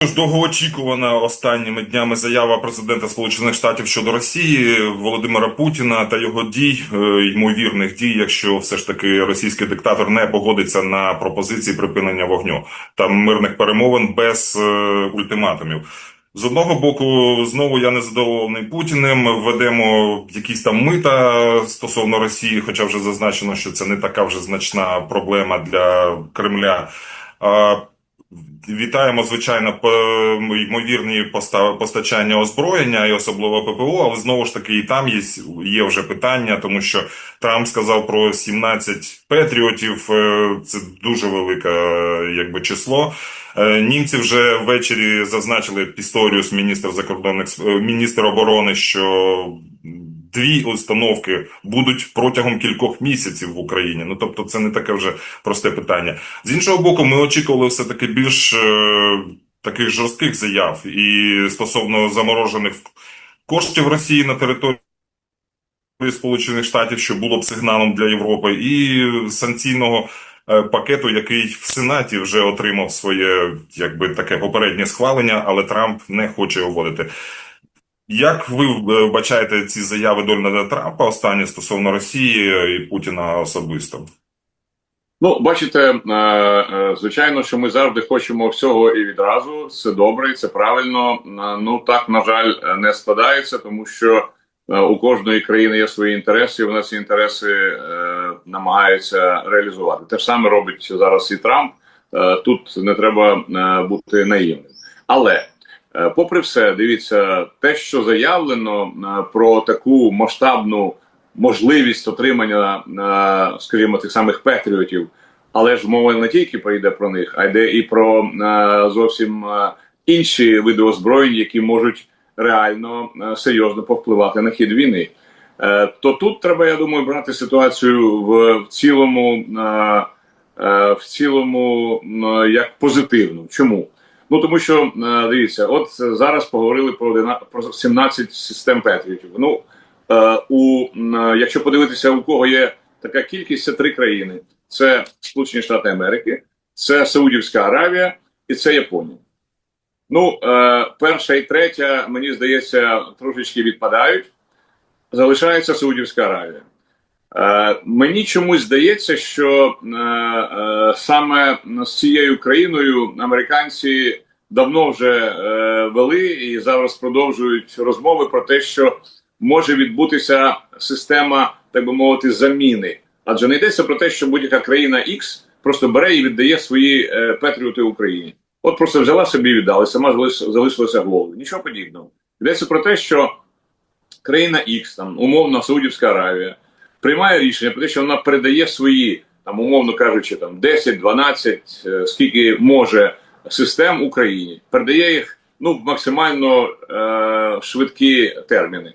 Тож довгоочікувана останніми днями заява президента Сполучених Штатів щодо Росії Володимира Путіна та його дій, е, ймовірних дій, якщо все ж таки російський диктатор не погодиться на пропозиції припинення вогню та мирних перемовин без е, ультиматумів. З одного боку, знову я не задоволений Путіним. Ведемо якісь там мита стосовно Росії, хоча вже зазначено, що це не така вже значна проблема для Кремля. Вітаємо, звичайно, ймовірні поста- постачання озброєння і особливо ППО, але знову ж таки і там є, є вже питання, тому що Трамп сказав про 17 патріотів. е, Це дуже велике е, якби число. Е, Німці вже ввечері зазначили Пісторіус, міністр закордонних міністр оборони, що дві установки будуть протягом кількох місяців в Україні. Ну тобто, це не таке вже просте питання. З іншого боку, ми очікували все таки більш е, таких жорстких заяв і стосовно заморожених коштів Росії на території. Сполучених Штатів, що було б сигналом для Європи, і санкційного е, пакету, який в Сенаті вже отримав своє якби таке попереднє схвалення, але Трамп не хоче його вводити. Як ви е, бачаєте ці заяви Дональда Трампа останні стосовно Росії і Путіна особисто? Ну, бачите, е, е, звичайно, що ми завжди хочемо всього і відразу. Це добре, це правильно. Ну так на жаль, не складається, тому що у кожної країни є свої інтереси. і Вона ці інтереси намагається реалізувати. Те ж саме робить зараз і Трамп. Тут не треба бути наївним. Але попри все, дивіться, те, що заявлено е, про таку масштабну можливість отримання, е, скажімо, тих самих патріотів, але ж мова не тільки прийде про них, а йде і про е, зовсім е, інші види озброєнь, які можуть реально е, серйозно повпливати на хід війни. Е, То тут треба, я думаю, брати ситуацію в, цілому, е, е, в цілому е, як позитивну. Чому? Ну тому що е, дивіться, от зараз поговорили про 11 про 17 систем патріотів. Ну Е, у е, якщо подивитися, у кого є така кількість, це три країни: це Сполучені Штати Америки, це Саудівська Аравія і це Японія. Ну, перша і третя, мені здається, трошечки відпадають. Залишається Саудівська Аравія. Е, мені чомусь здається, що е, е, саме з цією країною американці давно вже вели і зараз продовжують розмови про те, що може відбутися система, так би мовити, заміни. Адже не йдеться про те, що будь-яка країна X просто бере і віддає свої патріоти Україні. От просто взяла собі і віддала, сама залишилася головою. Нічого подібного. Йдеться про те, що країна X, там умовно Саудівська Аравія, приймає рішення про те, що вона передає свої, там, умовно кажучи, там 10-12, е, скільки може систем Україні, передає їх ну, в максимально е, швидкі терміни.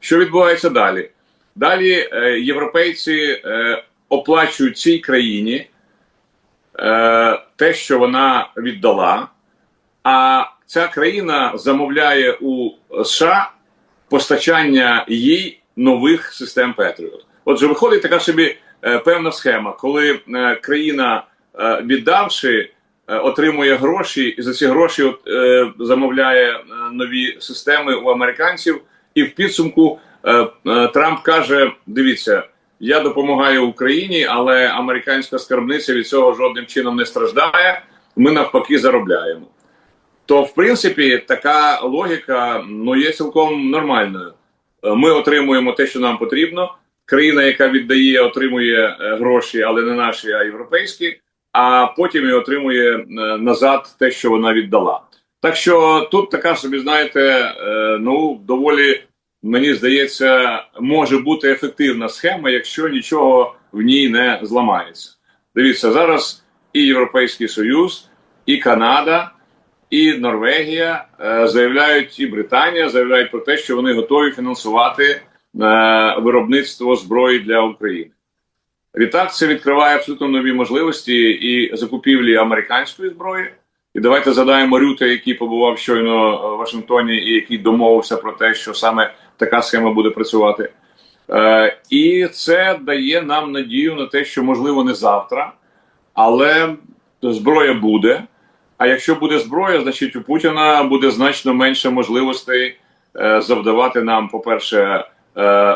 Що відбувається далі? Далі е, європейці е, оплачують цій країні е, те, що вона віддала, а ця країна замовляє у США постачання їй нових систем Петріот. Отже, виходить така собі е, певна схема, коли е, країна, е, віддавши, отримує гроші, і за ці гроші замовляє нові системи у американців, і в підсумку Трамп каже: дивіться. Я допомагаю Україні, але американська скарбниця від цього жодним чином не страждає. Ми навпаки заробляємо. То, в принципі, така логіка ну є цілком нормальною. Ми отримуємо те, що нам потрібно. Країна, яка віддає, отримує е, гроші, але не наші, а європейські, а потім і отримує е, назад те, що вона віддала. Так що тут така собі, знаєте, е, ну доволі мені здається, може бути ефективна схема, якщо нічого в ній не зламається. Дивіться, зараз і Європейський Союз, і Канада, і Норвегія заявляють, і Британія заявляють про те, що вони готові фінансувати виробництво зброї для України. Відтак, це відкриває абсолютно нові можливості і закупівлі американської зброї. І давайте згадаємо Рюта, який побував щойно в Вашингтоні, і який домовився про те, що саме така схема буде працювати. Е, і це дає нам надію на те, що можливо не завтра, але зброя буде. А якщо буде зброя, значить у Путіна буде значно менше можливостей е, завдавати нам, по-перше, е,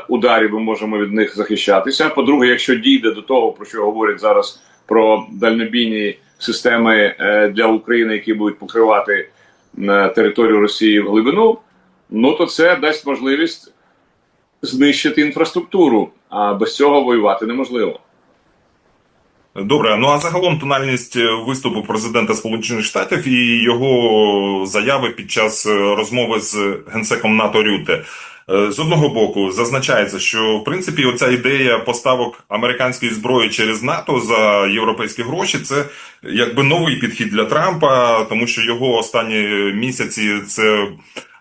ударів, ми можемо від них захищатися. По-друге, якщо дійде до того, про що говорять зараз про дальнобійні системи е, для України, які будуть покривати е, територію Росії в глибину, ну то це дасть можливість знищити інфраструктуру, а без цього воювати неможливо. Добре, ну а загалом тональність е, виступу президента Сполучених Штатів і його заяви під час е, розмови з генсеком НАТО Рюте. Е, З одного боку, зазначається, що в принципі оця ідея поставок американської зброї через НАТО за європейські гроші це якби новий підхід для Трампа, тому що його останні місяці це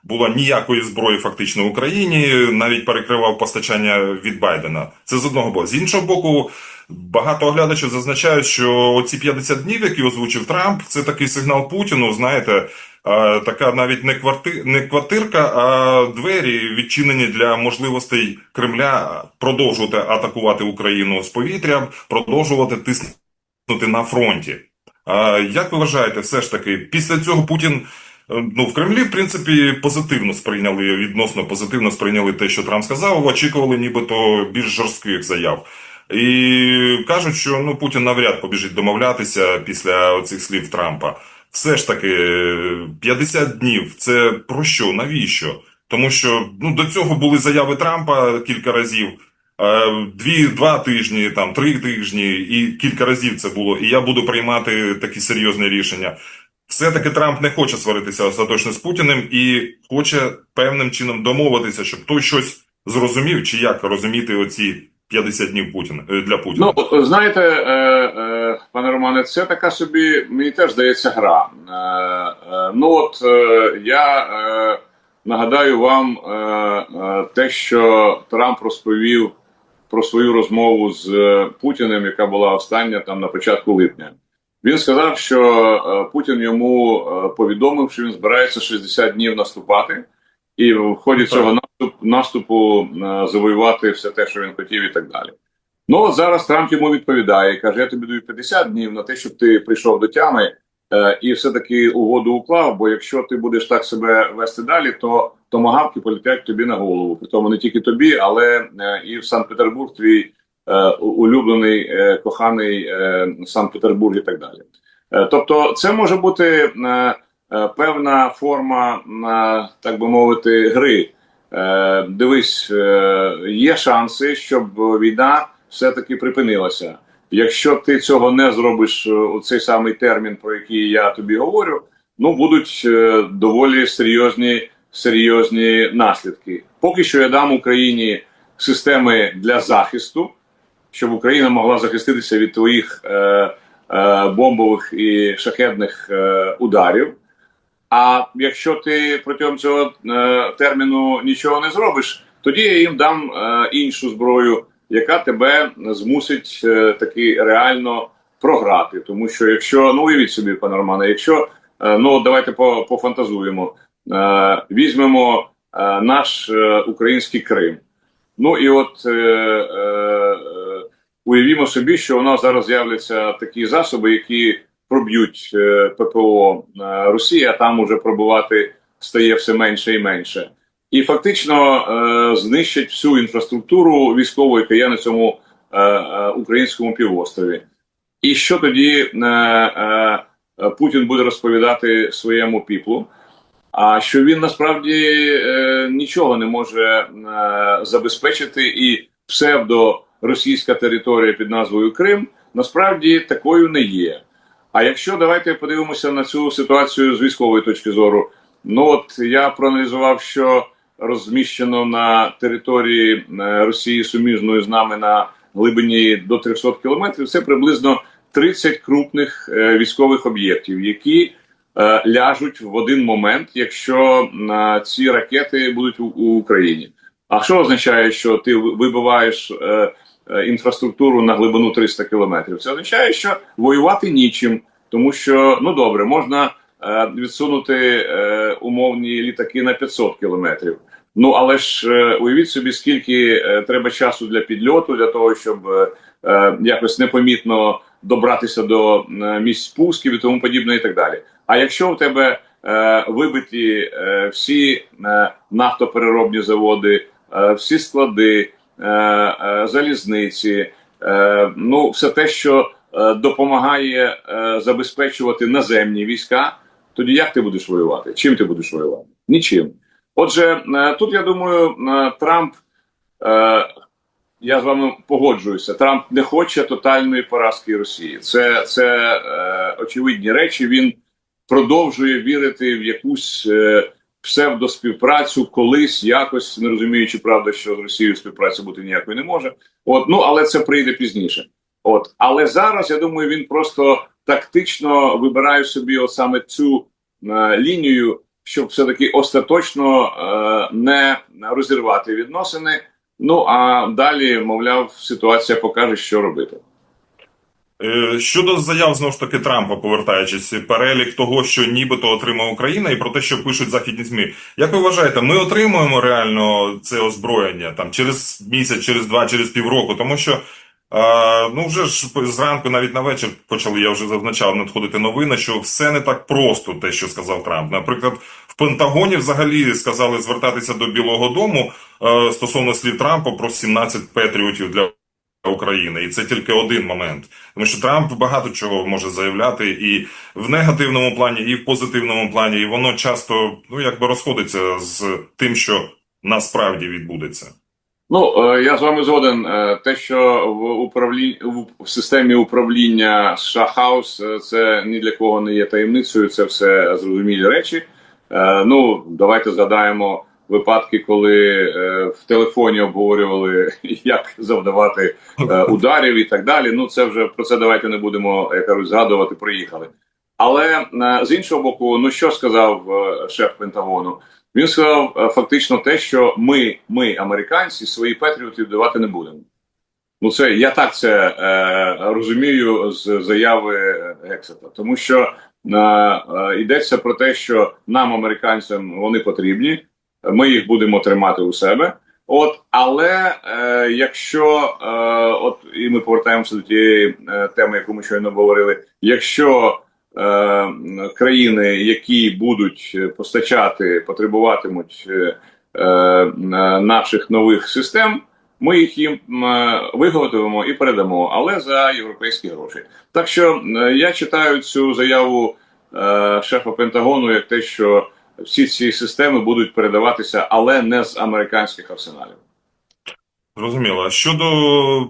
було ніякої зброї фактично в Україні, навіть перекривав постачання від Байдена. Це з одного боку. З іншого боку, багато оглядачів зазначають, що оці 50 днів, які озвучив Трамп, це такий сигнал Путіну. Знаєте, така навіть не кварти... не квартирка, а двері відчинені для можливостей Кремля продовжувати атакувати Україну з повітря, продовжувати тиснути на фронті. Як ви вважаєте, все ж таки, після цього Путін е, ну в Кремлі, в принципі, позитивно сприйняли відносно позитивно сприйняли те, що Трамп сказав. Очікували, нібито більш жорстких заяв. І кажуть, що ну Путін навряд побіжить домовлятися після цих слів Трампа. Все ж таки, 50 днів це про що? Навіщо? Тому що ну до цього були заяви Трампа кілька разів. е, Дві, два тижні, там три тижні, і кілька разів це було. І я буду приймати такі серйозні рішення. Все-таки Трамп не хоче сваритися остаточно з Путіним і хоче певним чином домовитися, щоб той щось зрозумів, чи як розуміти оці 50 днів Путіна е, для Путіна. Ну, знаєте, е, е, пане Романе, це така собі, мені теж здається, гра. Е, е, ну от е, я нагадаю вам те, що Трамп розповів про свою розмову з Путіним, яка була остання там на початку липня. Він сказав, що Путін йому повідомив, що він збирається 60 днів наступати, і в ході цього наступ, наступу завоювати все те, що він хотів, і так далі. Ну зараз Трамп йому відповідає і каже: Я тобі даю 50 днів на те, щоб ти прийшов до тями е, і все-таки угоду уклав. Бо якщо ти будеш так себе вести далі, то томагавки полетять тобі на голову. Притому не тільки тобі, але е, і в Санкт-Петербург твій е, улюблений, е, коханий е, Санкт-Петербург і так далі. Е, тобто, це може бути е, е, певна форма, е, так би мовити, гри. Е, дивись, е, є шанси, щоб війна все-таки припинилася. Якщо ти цього не зробиш е, у цей самий термін, про який я тобі говорю, ну будуть е, доволі серйозні, серйозні наслідки. Поки що я дам Україні системи для захисту, щоб Україна могла захиститися від твоїх е, е, бомбових і шахедних е, ударів. А якщо ти протягом цього е, терміну нічого не зробиш, тоді я їм дам е, іншу зброю, яка тебе змусить е, таки реально програти. Тому що якщо ну уявіть собі, пане Романе, якщо е, ну давайте по, пофантазуємо, е, візьмемо наш український Крим. Ну і от уявімо собі, що у нас зараз з'являться такі засоби, які проб'ють ППО Росії, а там уже пробувати стає все менше і менше. І фактично е, знищать всю інфраструктуру військову, яка є на цьому е, е, українському півострові. І що тоді е, е, Путін буде розповідати своєму піплу? А що він насправді е, нічого не може е, забезпечити, і псевдоросійська територія під назвою Крим насправді такою не є. А якщо давайте подивимося на цю ситуацію з військової точки зору, ну от я проаналізував, що розміщено на території е, Росії суміжною з нами на глибині до 300 кілометрів, це приблизно 30 крупних е, військових об'єктів, які е, ляжуть в один момент, якщо ці ракети будуть у, Україні. А що означає, що ти вибиваєш інфраструктуру на глибину 300 кілометрів? Це означає, що воювати нічим, тому що ну добре, можна відсунути е, умовні літаки на 500 кілометрів. Ну але ж е, уявіть собі, скільки е, треба часу для підльоту, для того, щоб е, якось непомітно добратися до місць спусків і тому подібне, і так далі. А якщо у тебе вибиті всі нафтопереробні заводи, всі склади, залізниці, ну все те, що допомагає забезпечувати наземні війська, тоді як ти будеш воювати? Чим ти будеш воювати? Нічим. Отже, е, тут я думаю, е, Трамп. Е, я з вами погоджуюся. Трамп не хоче тотальної поразки Росії. Це, це очевидні речі. Він продовжує вірити в якусь псевдоспівпрацю, колись якось не розуміючи, правда, що з Росією співпраця бути ніякої не може. От ну але це прийде пізніше. От але зараз я думаю, він просто тактично вибирає собі от саме цю лінію, щоб все таки остаточно е, не розірвати відносини. Ну а далі, мовляв, ситуація покаже, що робити. Е, Щодо заяв знову ж таки Трампа, повертаючись, перелік того, що нібито отримає Україна, і про те, що пишуть західні змі. Як ви вважаєте, ми отримуємо реально це озброєння там через місяць, через два, через півроку? Тому що ну вже ж зранку, навіть на вечір почали, я вже зазначав, надходити новини, що все не так просто, те, що сказав Трамп. Наприклад, в Пентагоні взагалі сказали звертатися до Білого Дому е, стосовно слів Трампа про 17 патріотів для. України, і це тільки один момент, тому що Трамп багато чого може заявляти і в негативному плані, і в позитивному плані, і воно часто ну якби розходиться з тим, що насправді відбудеться. Ну е, я з вами згоден. Е, Те, що в управлінні в системі управління США Хаус, е, це ні для кого не є таємницею. Це все зрозумілі речі. Ну давайте згадаємо випадки, коли в телефоні обговорювали, як завдавати ударів і так далі. Ну це вже про це давайте не будемо кажуть, згадувати. Приїхали. Але з іншого боку, ну що сказав шеф Пентагону? Він сказав е, фактично те, що ми, ми, американці, свої патріоти давати не будемо. Ну, це я так це е, розумію з заяви Гексета, тому що е, е, йдеться про те, що нам, американцям, вони потрібні, ми їх будемо тримати у себе. От, але е, якщо е, от і ми повертаємося до тієї е, теми, яку ми щойно говорили, якщо країни, які будуть е, постачати, потребуватимуть е, е, наших нових систем, ми їх їм е, виготовимо і передамо, але за європейські гроші. Так що е, я читаю цю заяву е, шефа Пентагону як те, що всі ці системи будуть передаватися, але не з американських арсеналів. Зрозуміло. Щодо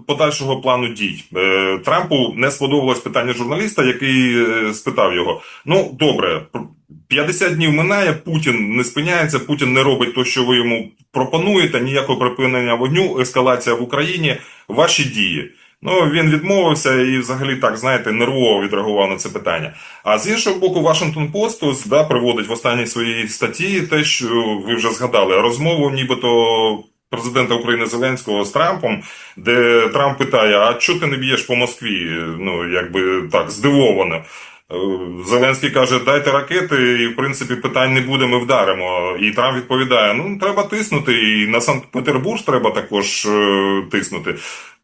подальшого плану дій, Е, Трампу не сподобалось питання журналіста, який е, спитав його: ну добре, 50 днів минає, Путін не спиняється, Путін не робить те, що ви йому пропонуєте, ніякого припинення вогню, ескалація в Україні, ваші дії. Ну він відмовився і, взагалі, так знаєте, нервово відреагував на це питання. А з іншого боку, Вашингтон Пост да, приводить в останній своїй статті те, що ви вже згадали, розмову, нібито президента України Зеленського з Трампом, де Трамп питає: А чого ти не б'єш по Москві? Ну якби так здивовано. Е, Зеленський каже: дайте ракети, і в принципі питань не буде, ми вдаримо. І Трамп відповідає: ну треба тиснути, і на Санкт-Петербург треба також е, тиснути.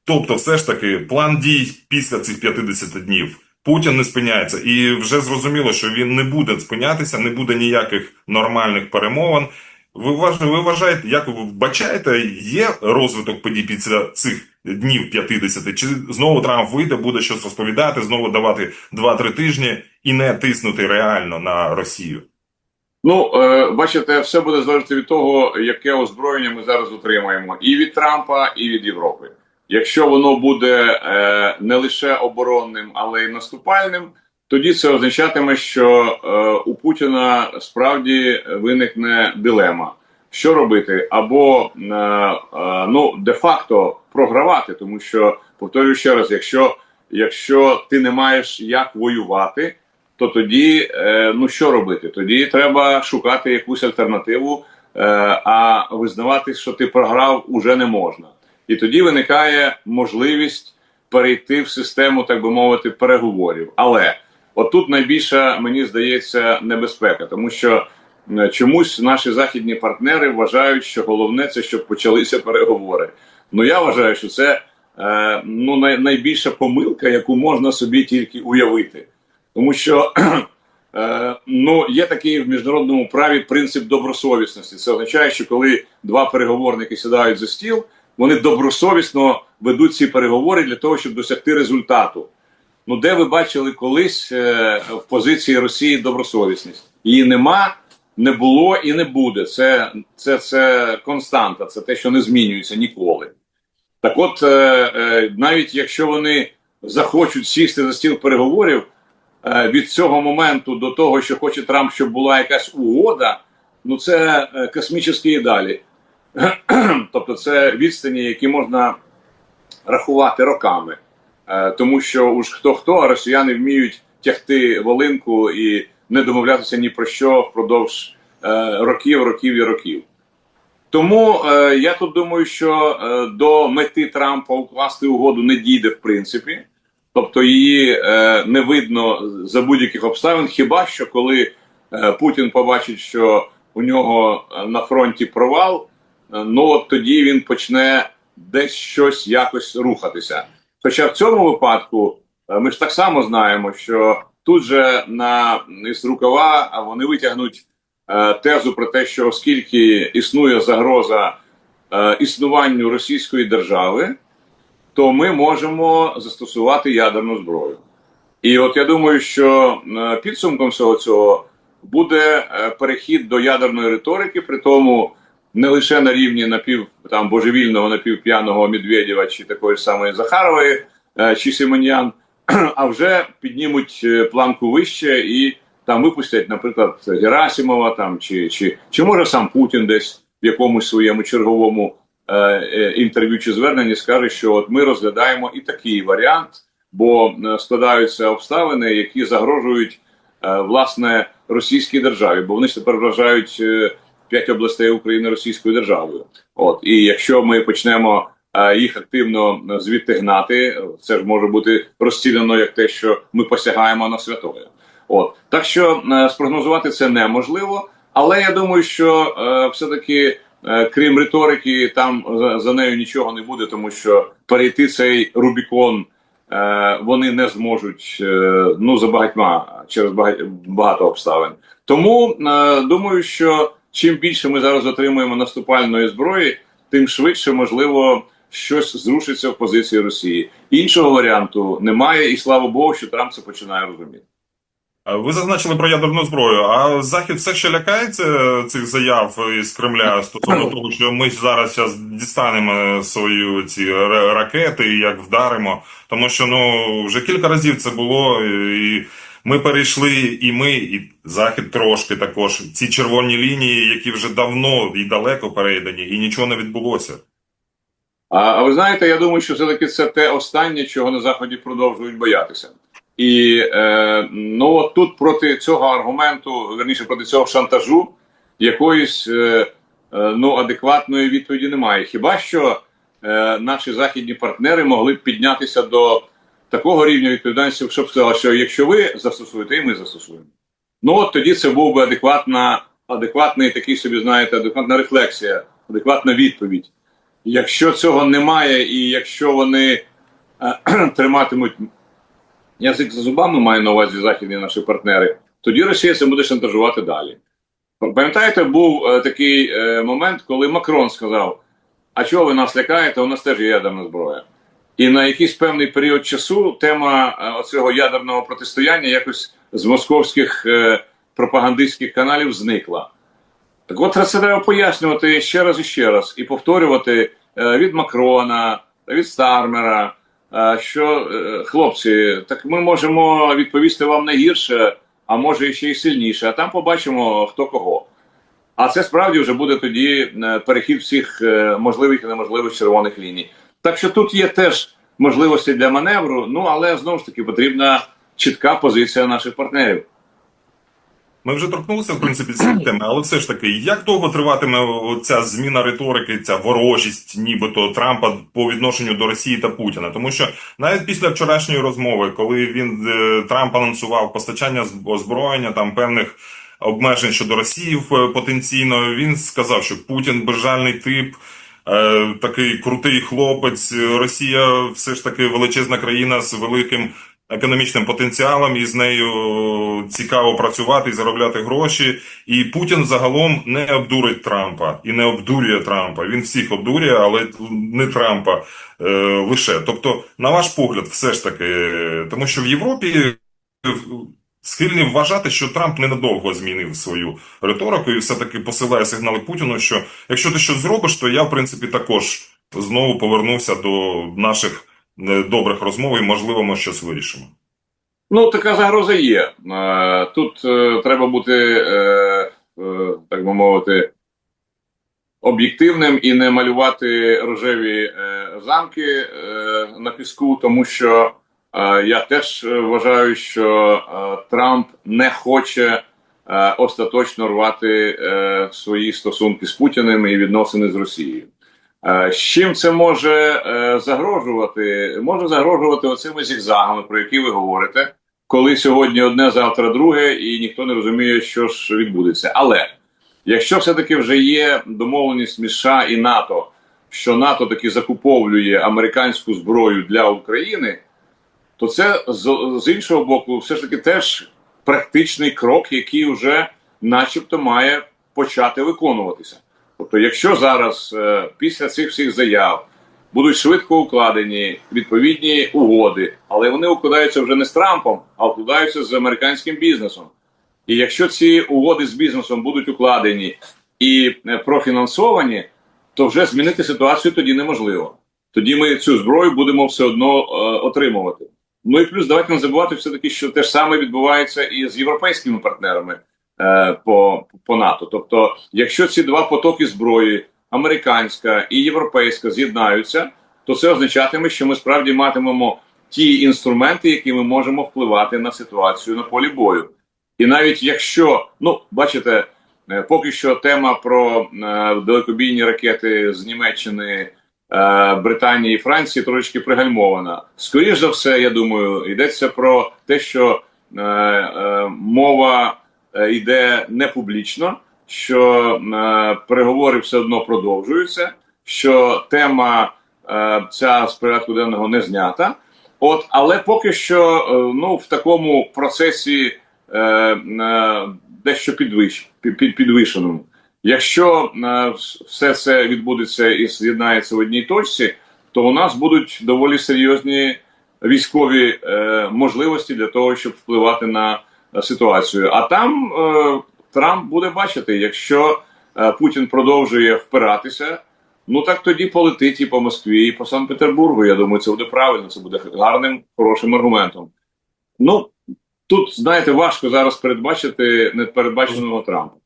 Тобто, все ж таки, план дій після цих 50 днів. Путін не спиняється, і вже зрозуміло, що він не буде спинятися, не буде ніяких нормальних перемовин. Ви ви вважаєте, як ви вбачаєте, є розвиток подій після цих днів 50? Чи знову Трамп вийде, буде щось розповідати, знову давати 2-3 тижні і не тиснути реально на Росію? Ну, е, бачите, все буде залежати від того, яке озброєння ми зараз отримаємо і від Трампа, і від Європи. Якщо воно буде е, не лише оборонним, але й наступальним, тоді це означатиме, що е, у Путіна справді виникне дилема. Що робити? Або е, е, ну де-факто програвати, тому що повторюю ще раз: якщо, якщо ти не маєш як воювати, то тоді е, ну що робити? Тоді треба шукати якусь альтернативу, е, а визнавати, що ти програв, уже не можна. І тоді виникає можливість перейти в систему, так би мовити, переговорів. Але отут найбільша, мені здається, небезпека, тому що чомусь наші західні партнери вважають, що головне це щоб почалися переговори. Ну я вважаю, що це е, ну найбільша помилка, яку можна собі тільки уявити. Тому що Е, ну, є такий в міжнародному праві принцип добросовісності. Це означає, що коли два переговорники сідають за стіл, вони добросовісно ведуть ці переговори для того, щоб досягти результату. Ну, де ви бачили колись е, в позиції Росії добросовісність? Її нема, не було і не буде. Це, це, це константа, це те, що не змінюється ніколи. Так от, е, е, навіть якщо вони захочуть сісти за стіл переговорів, е, від цього моменту до того, що хоче Трамп, щоб була якась угода, ну це е, космічні далі. тобто, це відстані, які можна рахувати роками. Е, тому що уж хто хто, а росіяни вміють тягти волинку і не домовлятися ні про що впродовж е, років, років і років. Тому е, я тут думаю, що до мети Трампа укласти угоду не дійде в принципі, тобто її не видно за будь-яких обставин, хіба що коли Путін побачить, що у нього на фронті провал, ну от тоді він почне десь щось якось рухатися. Хоча в цьому випадку е, ми ж так само знаємо, що тут же на із рукава вони витягнуть е, тезу про те, що оскільки існує загроза е, існуванню Російської держави, то ми можемо застосувати ядерну зброю. І от я думаю, що підсумком всього цього буде перехід до ядерної риторики, при тому не лише на рівні напів там божевільного напівп'яного Медведєва чи такої ж самої Захарової е, чи Симоньян, а вже піднімуть е, планку вище і там випустять, наприклад, Герасимова там чи, чи, чи може сам Путін десь в якомусь своєму черговому е, е, інтерв'ю чи зверненні скаже, що от ми розглядаємо і такий варіант, бо складаються обставини, які загрожують е, власне російській державі, бо вони тепер вважають е, п'ять областей України російською державою. От і якщо ми почнемо е, їх активно е, звідти гнати, це ж може бути розцілено як те, що ми посягаємо на святое. От так що е, спрогнозувати це неможливо, але я думаю, що е, все-таки, е, крім риторики, там за, нею нічого не буде, тому що перейти цей Рубікон вони не зможуть ну за багатьма через багать, багато обставин. Тому думаю, що чим більше ми зараз отримуємо наступальної зброї, тим швидше можливо щось зрушиться в позиції Росії. Іншого варіанту немає, і слава Богу, що Трамп це починає розуміти. Ви зазначили про ядерну зброю. А Захід все ще лякається цих заяв із Кремля стосовно того, що ми зараз зараз дістанемо свої ці ра- ракети і як вдаримо. Тому що ну вже кілька разів це було, і ми перейшли, і ми, і Захід трошки також. Ці червоні лінії, які вже давно і далеко перейдені, і нічого не відбулося. А, а ви знаєте, я думаю, що все-таки це те останнє, чого на Заході продовжують боятися. І е, ну тут проти цього аргументу, верніше проти цього шантажу, якоїсь е, е, ну адекватної відповіді немає. Хіба що е, наші західні партнери могли б піднятися до такого рівня відповідальності, щоб сказали, що якщо ви застосуєте, і ми застосуємо. Ну от тоді це був би адекватна, адекватний такий собі, знаєте, адекватна рефлексія, адекватна відповідь. Якщо цього немає, і якщо вони е, триматимуть язик за зубами, маю на увазі західні наші партнери, тоді Росія це буде шантажувати далі. Пам'ятаєте, був е, такий е, момент, коли Макрон сказав: А чого ви нас лякаєте? У нас теж є ядерна зброя. І на якийсь певний період часу тема е, оцього ядерного протистояння якось з московських е, пропагандистських каналів зникла. Так от це треба пояснювати ще раз і ще раз, і повторювати е, від Макрона, від Стармера, що хлопці, так ми можемо відповісти вам не гірше, а може ще й сильніше, а там побачимо хто кого. А це справді вже буде тоді перехід всіх можливих і неможливих червоних ліній. Так що тут є теж можливості для маневру, ну але знову ж таки потрібна чітка позиція наших партнерів. Ми вже торкнулися в принципі цієї теми, але все ж таки, як довго триватиме ця зміна риторики, ця ворожість, нібито Трампа по відношенню до Росії та Путіна? Тому що навіть після вчорашньої розмови, коли він е, Трамп анонсував постачання озброєння там певних обмежень щодо Росії е, потенційно, він сказав, що Путін безжальний тип. Е, Такий крутий хлопець, Росія все ж таки величезна країна з великим економічним потенціалом, і з нею цікаво працювати і заробляти гроші. І Путін загалом не обдурить Трампа і не обдурює Трампа. Він всіх обдурює, але не Трампа е, лише. Тобто, на ваш погляд, все ж таки, е, тому що в Європі схильні вважати, що Трамп ненадовго змінив свою риторику і все-таки посилає сигнали Путіну, що якщо ти щось зробиш, то я, в принципі, також знову повернувся до наших е, добрих розмов і, можливо, ми щось вирішимо. Ну, така загроза є. Е, Тут е, треба бути, так би мовити, об'єктивним і не малювати рожеві замки на піску, тому що я теж е, вважаю, що е, Трамп не хоче е, остаточно рвати е, свої стосунки з Путіним і відносини з Росією. Е, З чим це може е, загрожувати? Може загрожувати оцими зігзагами, про які ви говорите, коли сьогодні одне, завтра друге, і ніхто не розуміє, що ж відбудеться. Але якщо все-таки вже є домовленість між США і НАТО, що НАТО таки закуповує американську зброю для України, то це з, з іншого боку, все ж таки теж практичний крок, який вже, начебто, має почати виконуватися. Тобто, якщо зараз е, після цих всіх заяв будуть швидко укладені відповідні угоди, але вони укладаються вже не з Трампом, а укладаються з американським бізнесом. І якщо ці угоди з бізнесом будуть укладені і е, профінансовані, то вже змінити ситуацію тоді неможливо. Тоді ми цю зброю будемо все одно е, отримувати. Ну і плюс давайте не забувати все таки, що те ж саме відбувається і з європейськими партнерами е, по, по НАТО. Тобто, якщо ці два потоки зброї, американська і європейська, з'єднаються, то це означатиме, що ми справді матимемо ті інструменти, які ми можемо впливати на ситуацію на полі бою. І навіть якщо, ну бачите, е, поки що тема про е, далекобійні ракети з Німеччини, Британії і Франції трошки пригальмована. Скоріше за все, я думаю, йдеться про те, що е, е, мова е, йде не публічно, що е, переговори все одно продовжуються, що тема е, ця з порядку денного не знята. От, але поки що, е, ну в такому процесі е, е, дещо підвищ, під, під- підвищеному. Якщо е, все це відбудеться і з'єднається в одній точці, то у нас будуть доволі серйозні військові е, можливості для того, щоб впливати на е, ситуацію. А там Трамп буде бачити, якщо Путін продовжує впиратися. Ну так тоді полетить і по Москві, і по Санкт-Петербургу. Я думаю, це буде правильно, це буде гарним, хорошим аргументом. Ну тут, знаєте, важко зараз передбачити непередбаченого Трампа.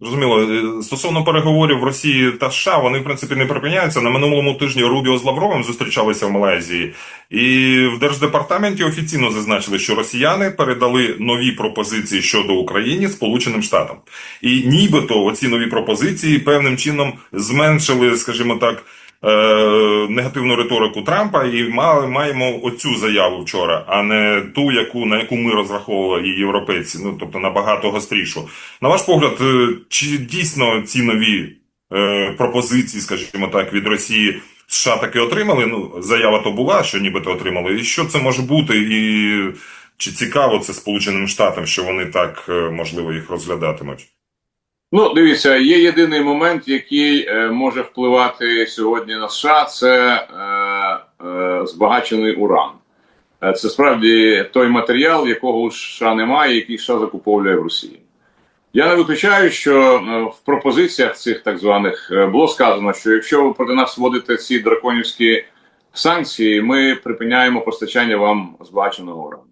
Зрозуміло. Е, Стосовно переговорів Росії та США, вони в принципі не припиняються. На минулому тижні Рубіо з Лавровим зустрічалися в Малайзії, і в держдепартаменті офіційно зазначили, що росіяни передали нові пропозиції щодо України Сполученим Штатам. І нібито оці нові пропозиції певним чином зменшили, скажімо так, негативну риторику Трампа, і мали маємо оцю заяву вчора, а не ту, яку на яку ми розраховували і європейці. Ну тобто набагато гострішу. На ваш погляд, е, чи дійсно ці нові е, пропозиції, скажімо так, від Росії США таки отримали? Ну, заява то була, що нібито отримали. І що це може бути? І чи цікаво це Сполученим Штатам, що вони так е, можливо їх розглядатимуть? Ну, дивіться, є єдиний момент, який е, може впливати сьогодні на США, це е, е, збагачений уран. Е, це справді той матеріал, якого США немає, який США закуповує в Росії. Я не виключаю, що е, в пропозиціях цих так званих е, було сказано, що якщо ви проти нас вводите ці драконівські санкції, ми припиняємо постачання вам збагаченого урану.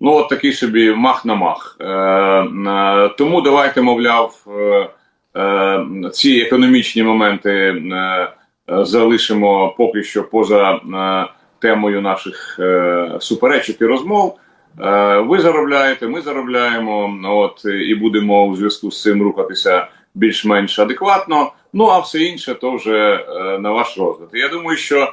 Ну, от такий собі мах на мах. Е, е, тому давайте, мовляв, е, е, ці економічні моменти е, е, залишимо поки що поза е, темою наших е, суперечок і розмов. Е, ви заробляєте, ми заробляємо, от і будемо у зв'язку з цим рухатися більш-менш адекватно. Ну а все інше то вже е, на ваш розгляд. Я думаю, що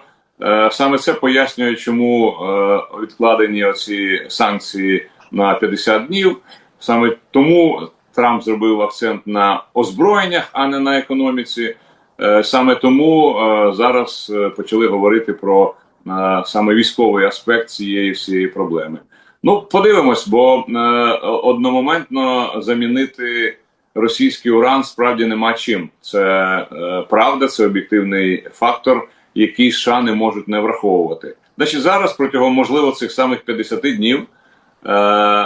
Саме це пояснює, чому е, відкладені оці санкції на 50 днів. Саме тому Трамп зробив акцент на озброєннях, а не на економіці. Е, Саме тому е, зараз е, почали говорити про е, саме військовий аспект цієї всієї проблеми. Ну, подивимось, бо е, одномоментно замінити російський уран справді нема чим. Це е, правда, це об'єктивний фактор, який США не можуть не враховувати. Значить, зараз протягом можливо цих самих 50 днів е,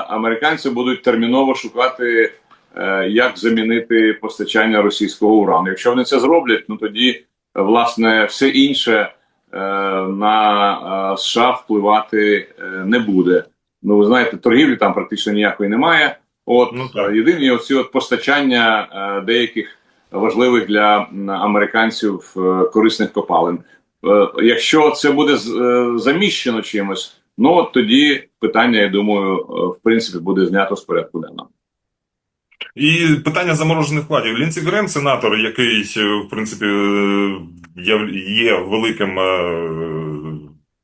американці будуть терміново шукати, е, як замінити постачання російського урану. Якщо вони це зроблять, ну тоді власне все інше е, на е, США впливати е, не буде. Ну, ви знаєте, торгівлі там практично ніякої немає. От Ну, єдині оці от постачання е, деяких важливих для американців е, корисних копалин. Е, якщо це буде е, заміщено чимось, ну тоді питання, я думаю, в принципі, буде знято з порядку денного. І питання заморожених вкладів. Лінсі Грем, сенатор, який, в принципі, є, великим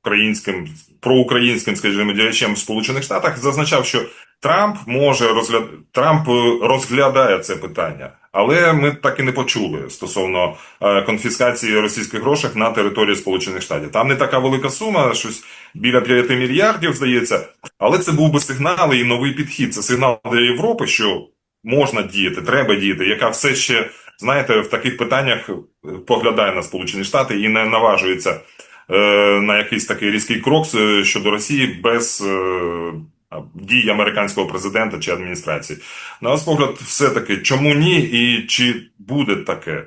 українським, проукраїнським, скажімо, діячем в Сполучених Штатах, зазначав, що Трамп може розгляд... Трамп е, розглядає це питання. Але ми так і не почули стосовно е, конфіскації російських грошей на території Сполучених Штатів. Там не така велика сума, щось біля 5 мільярдів, здається. Але це був би сигнал і новий підхід. Це сигнал для Європи, що можна діяти, треба діяти, яка все ще, знаєте, в таких питаннях е, поглядає на Сполучені Штати і не наважується на якийсь такий різкий крок е, щодо Росії без е, дій американського президента чи адміністрації. На ваш погляд, все-таки чому ні, і чи буде таке?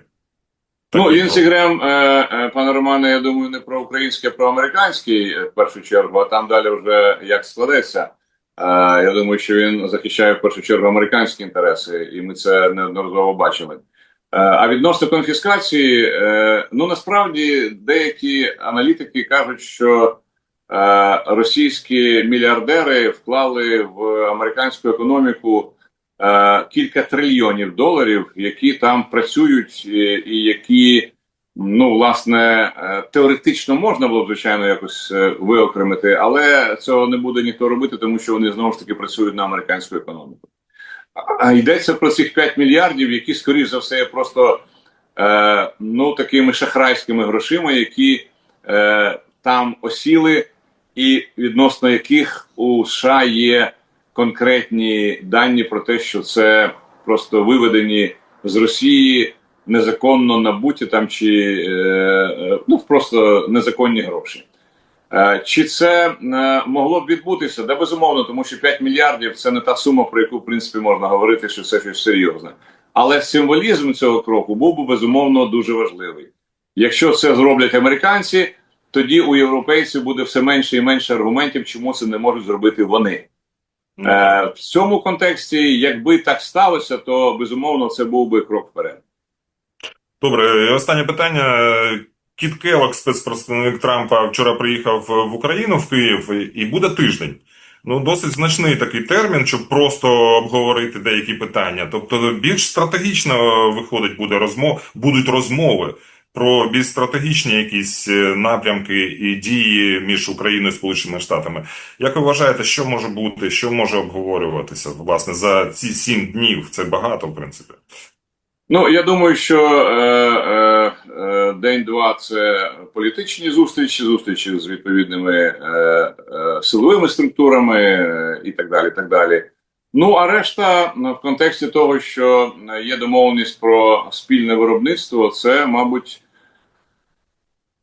Ну, е, е, пане Романе, я думаю, не про український, а про американський е, в першу чергу, а там далі вже як складеться. Е, я думаю, що він захищає в першу чергу американські інтереси, і ми це неодноразово бачили. Е, а відносно конфіскації, е, ну насправді деякі аналітики кажуть, що е, російські мільярдери вклали в американську економіку кілька трильйонів доларів, які там працюють, і, які, ну, власне, теоретично можна було б, звичайно, якось виокремити, але цього не буде ніхто робити, тому що вони знову ж таки працюють на американську економіку. А йдеться про цих 5 мільярдів, які, скоріш за все, є просто е, ну, такими шахрайськими грошима, які е, там осіли, і відносно яких у США є конкретні дані про те, що це просто виведені з Росії незаконно набуті там чи е, е, ну просто незаконні гроші. Е, Чи це е, могло б відбутися? Да, безумовно, тому що 5 мільярдів це не та сума, про яку в принципі можна говорити, що це щось серйозне. Але символізм цього кроку був би безумовно дуже важливий. Якщо це зроблять американці, тоді у європейців буде все менше і менше аргументів, чому це не можуть зробити вони. Ну, Е, в цьому контексті, якби так сталося, то безумовно це був би крок вперед. Добре, і останнє питання. Кіт Келлог, спецпредставник Трампа, вчора приїхав в Україну в Київ і- і буде тиждень. Ну, досить значний такий термін, щоб просто обговорити деякі питання. Тобто, більш стратегічно виходить буде розмов, будуть розмови про більш стратегічні якісь е, напрямки і дії між Україною і Сполученими Штатами. Як ви вважаєте, що може бути, що може обговорюватися власне за ці сім днів? Це багато, в принципі. Ну я думаю, що е, е, е, день-два це політичні зустрічі, зустрічі з відповідними е, е, силовими структурами е, і так далі. так далі. Ну а решта ну, в контексті того, що є домовленість про спільне виробництво, це, мабуть,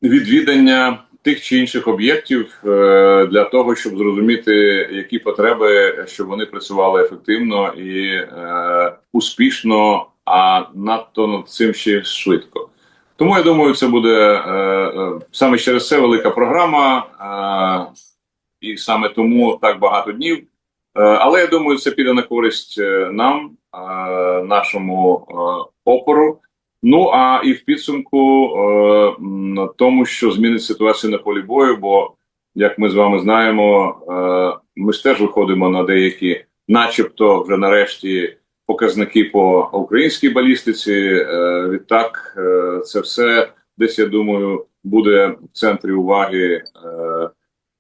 відвідання тих чи інших об'єктів е, для того, щоб зрозуміти, які потреби, щоб вони працювали ефективно і успішно, а надто над цим ще швидко. Тому я думаю, це буде е, е, саме через це велика програма, е, і саме тому так багато днів. Але я думаю, це піде на користь нам, нашому опору. Ну а і в підсумку е, тому, що змінить ситуацію на полі бою, бо як ми з вами знаємо, ми ж теж виходимо на деякі, начебто, вже нарешті показники по українській балістиці. Е, відтак, е, це все десь я думаю буде в центрі уваги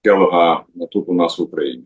Келога тут у нас в Україні.